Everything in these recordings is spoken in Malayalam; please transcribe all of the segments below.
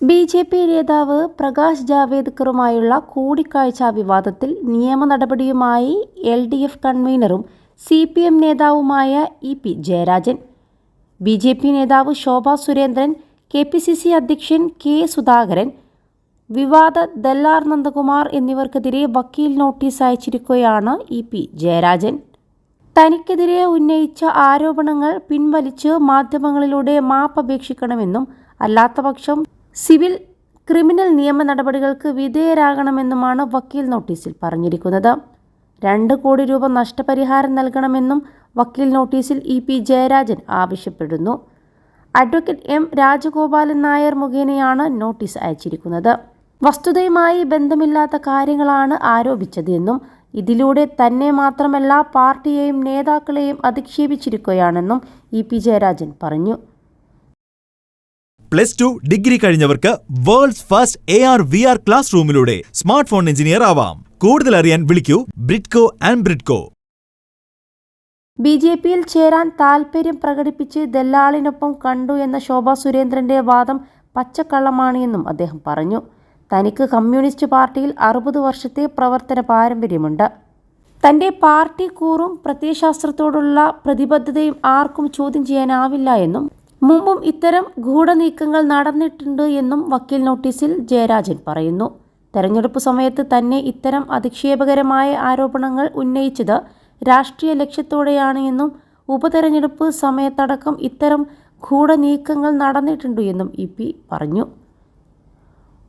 ബി ജെ പി നേതാവ് പ്രകാശ് ജാവേദ്കറുമായുള്ള കൂടിക്കാഴ്ച വിവാദത്തിൽ നിയമ നടപടിയുമായി എൽ ഡി എഫ് കൺവീനറും സി പി എം നേതാവുമായ E P Jayarajan. B J P നേതാവ് Shobha Surendran K P C C അധ്യക്ഷൻ കെ സുധാകരൻ വിവാദ ദല്ലാർ നന്ദകുമാർ എന്നിവർക്കെതിരെ വക്കീൽ നോട്ടീസ് അയച്ചിരിക്കുകയാണ് ഇ പി ജയരാജൻ. തനിക്കെതിരെ ഉന്നയിച്ച ആരോപണങ്ങൾ പിൻവലിച്ച് മാധ്യമങ്ങളിലൂടെ മാപ്പപേക്ഷിക്കണമെന്നും അല്ലാത്തപക്ഷം സിവിൽ ക്രിമിനൽ നിയമ നടപടികൾക്ക് വിധേയരാകണമെന്നുമാണ് വക്കീൽ നോട്ടീസിൽ പറഞ്ഞിരിക്കുന്നത്. രണ്ട് കോടി രൂപ നഷ്ടപരിഹാരം നൽകണമെന്നും വക്കീൽ നോട്ടീസിൽ ഇ പി ജയരാജൻ ആവശ്യപ്പെടുന്നു. അഡ്വക്കേറ്റ് എം രാജഗോപാലൻ നായർ മുഖേനയാണ് നോട്ടീസ് അയച്ചിരിക്കുന്നത്. വസ്തുതയുമായി ബന്ധമില്ലാത്ത കാര്യങ്ങളാണ് ആരോപിച്ചതെന്നും ഇതിലൂടെ തന്നെ മാത്രമല്ല പാർട്ടിയെയും നേതാക്കളെയും അധിക്ഷേപിച്ചിരിക്കുകയാണെന്നും ഇ പി ജയരാജൻ പറഞ്ഞു. Plus two degree കഴിഞ്ഞവർക്ക് world's first A R V R class റൂമിലൂടെ smart phone engineer ആവാം. കൂടുതൽ അറിയാൻ വിളിക്കൂ Bridco and Bridco. B J പിയിൽ ചേരാൻ താൽപ്പര്യം പ്രകടിപ്പിച്ച് ദല്ലാളിനൊപ്പം കണ്ടു എന്ന ശോഭാ സുരേന്ദ്രന്റെ വാദം പച്ചക്കള്ളമാണ് എന്നും അദ്ദേഹം പറഞ്ഞു. തനിക്ക് കമ്മ്യൂണിസ്റ്റ് പാർട്ടിയിൽ അറുപത് വർഷത്തെ പ്രവർത്തന പാരമ്പര്യമുണ്ട്. തന്റെ പാർട്ടി കൂറും പ്രത്യയശാസ്ത്രത്തോടുള്ള പ്രതിബദ്ധതയും ആർക്കും ചോദ്യം ചെയ്യാനാവില്ല എന്നും മുമ്പും ഇത്തരം ഗൂഢനീക്കങ്ങൾ നടന്നിട്ടുണ്ട് എന്നും വക്കീൽ നോട്ടീസിൽ ജയരാജൻ പറയുന്നു. തെരഞ്ഞെടുപ്പ് സമയത്ത് തന്നെ ഇത്തരം അധിക്ഷേപകരമായ ആരോപണങ്ങൾ ഉന്നയിച്ചത് രാഷ്ട്രീയ ലക്ഷ്യത്തോടെയാണ് എന്നും ഉപതെരഞ്ഞെടുപ്പ് സമയത്തടക്കം ഇത്തരം ഗൂഢനീക്കങ്ങൾ നടന്നിട്ടുണ്ട് എന്നും ഇ പി പറഞ്ഞു.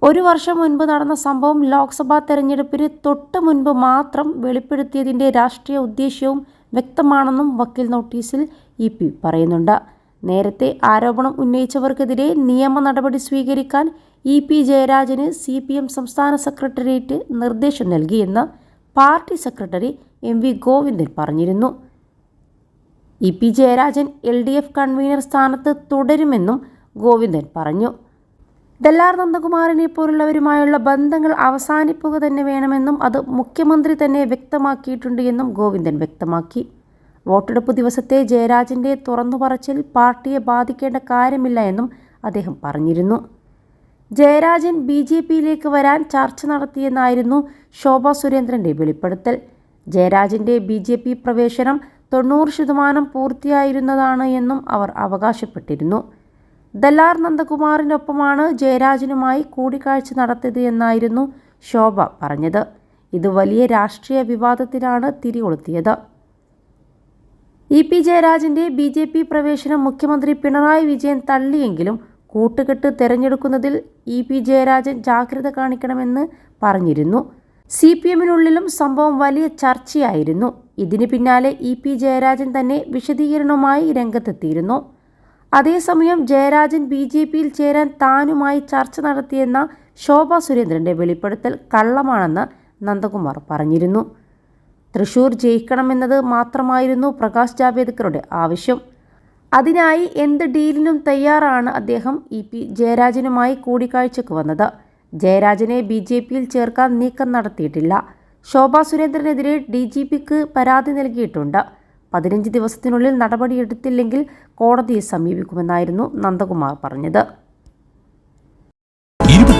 ഒരു വർഷം മുൻപ് നടന്ന സംഭവം ലോക്സഭാ തെരഞ്ഞെടുപ്പിന് തൊട്ട് മുൻപ് മാത്രം വെളിപ്പെടുത്തിയതിന്റെ രാഷ്ട്രീയ ഉദ്ദേശ്യവും വ്യക്തമാണെന്നും വക്കീൽ നോട്ടീസിൽ ഇ പി പറയുന്നുണ്ട്. നേരത്തെ ആരോപണം ഉന്നയിച്ചവർക്കെതിരെ നിയമ നടപടി സ്വീകരിക്കാൻ ഇ പി ജയരാജന് സി പി എം സംസ്ഥാന സെക്രട്ടേറിയറ്റ് നിർദ്ദേശം നൽകിയെന്ന് party secretary M V Govindan പറഞ്ഞിരുന്നു. E P Jayarajan L D F convenor സ്ഥാനത്ത് തുടരുമെന്നും ഗോവിന്ദൻ പറഞ്ഞു. ദല്ലാർ നന്ദകുമാറിനെ പോലുള്ളവരുമായുള്ള ബന്ധങ്ങൾ അവസാനിക്കുക തന്നെ വേണമെന്നും അത് മുഖ്യമന്ത്രി തന്നെ വ്യക്തമാക്കിയിട്ടുണ്ട് എന്നും ഗോവിന്ദൻ വ്യക്തമാക്കി. വോട്ടെടുപ്പ് ദിവസത്തെ ജയരാജന്റെ തുറന്നു പറച്ചിൽ പാർട്ടിയെ ബാധിക്കേണ്ട കാര്യമില്ല എന്നും അദ്ദേഹം പറഞ്ഞിരുന്നു. ജയരാജൻ ബി ജെ പിയിലേക്ക് വരാൻ ചർച്ച നടത്തിയെന്നായിരുന്നു ശോഭ സുരേന്ദ്രന്റെ വെളിപ്പെടുത്തൽ. ജയരാജന്റെ ബി ജെ പി പ്രവേശനം തൊണ്ണൂറ് ശതമാനം പൂർത്തിയായിരുന്നതാണ് എന്നും അവർ അവകാശപ്പെട്ടിരുന്നു. ദല്ലാർ നന്ദകുമാറിനൊപ്പമാണ് ജയരാജനുമായി കൂടിക്കാഴ്ച നടത്തിയത് എന്നായിരുന്നു ശോഭ പറഞ്ഞത്. ഇത് വലിയ രാഷ്ട്രീയ വിവാദത്തിലാണ് തിരികൊളുത്തിയത്. ഇ പി ജയരാജന്റെ ബി ജെ പി പ്രവേശനം മുഖ്യമന്ത്രി പിണറായി വിജയൻ തള്ളിയെങ്കിലും കൂട്ടുകെട്ട് തെരഞ്ഞെടുക്കുന്നതിൽ ഇ പി ജയരാജൻ ജാഗ്രത കാണിക്കണമെന്ന് പറഞ്ഞിരുന്നു. സി പി എമ്മിനുള്ളിലും സംഭവം വലിയ ചർച്ചയായിരുന്നു. ഇതിന് പിന്നാലെ ഇ പി ജയരാജൻ തന്നെ വിശദീകരണവുമായി രംഗത്തെത്തിയിരുന്നു. അതേസമയം ജയരാജൻ ബി ജെ പിയിൽ ചേരാൻ താനുമായി ചർച്ച നടത്തിയെന്ന ശോഭ സുരേന്ദ്രന്റെ വെളിപ്പെടുത്തൽ കള്ളമാണെന്ന് നന്ദകുമാർ പറഞ്ഞിരുന്നു. തൃശൂർ ജയിക്കണമെന്നത് മാത്രമായിരുന്നു പ്രകാശ് ജാവേദ്കറുടെ ആവശ്യം. അതിനായി എന്ത് ഡീലിനും തയ്യാറാണ് അദ്ദേഹം ഇ പി ജയരാജനുമായി കൂടിക്കാഴ്ചയ്ക്ക് വന്നത്. ജയരാജനെ ബി ജെ പിയിൽ ചേർക്കാൻ നീക്കം നടത്തിയിട്ടില്ല. ശോഭാ സുരേന്ദ്രനെതിരെ ഡി ജി പിക്ക് പരാതി നൽകിയിട്ടുണ്ട്. പതിനഞ്ച് ദിവസത്തിനുള്ളിൽ നടപടിയെടുത്തില്ലെങ്കിൽ കോടതിയെ സമീപിക്കുമെന്നായിരുന്നു നന്ദകുമാർ പറഞ്ഞത്.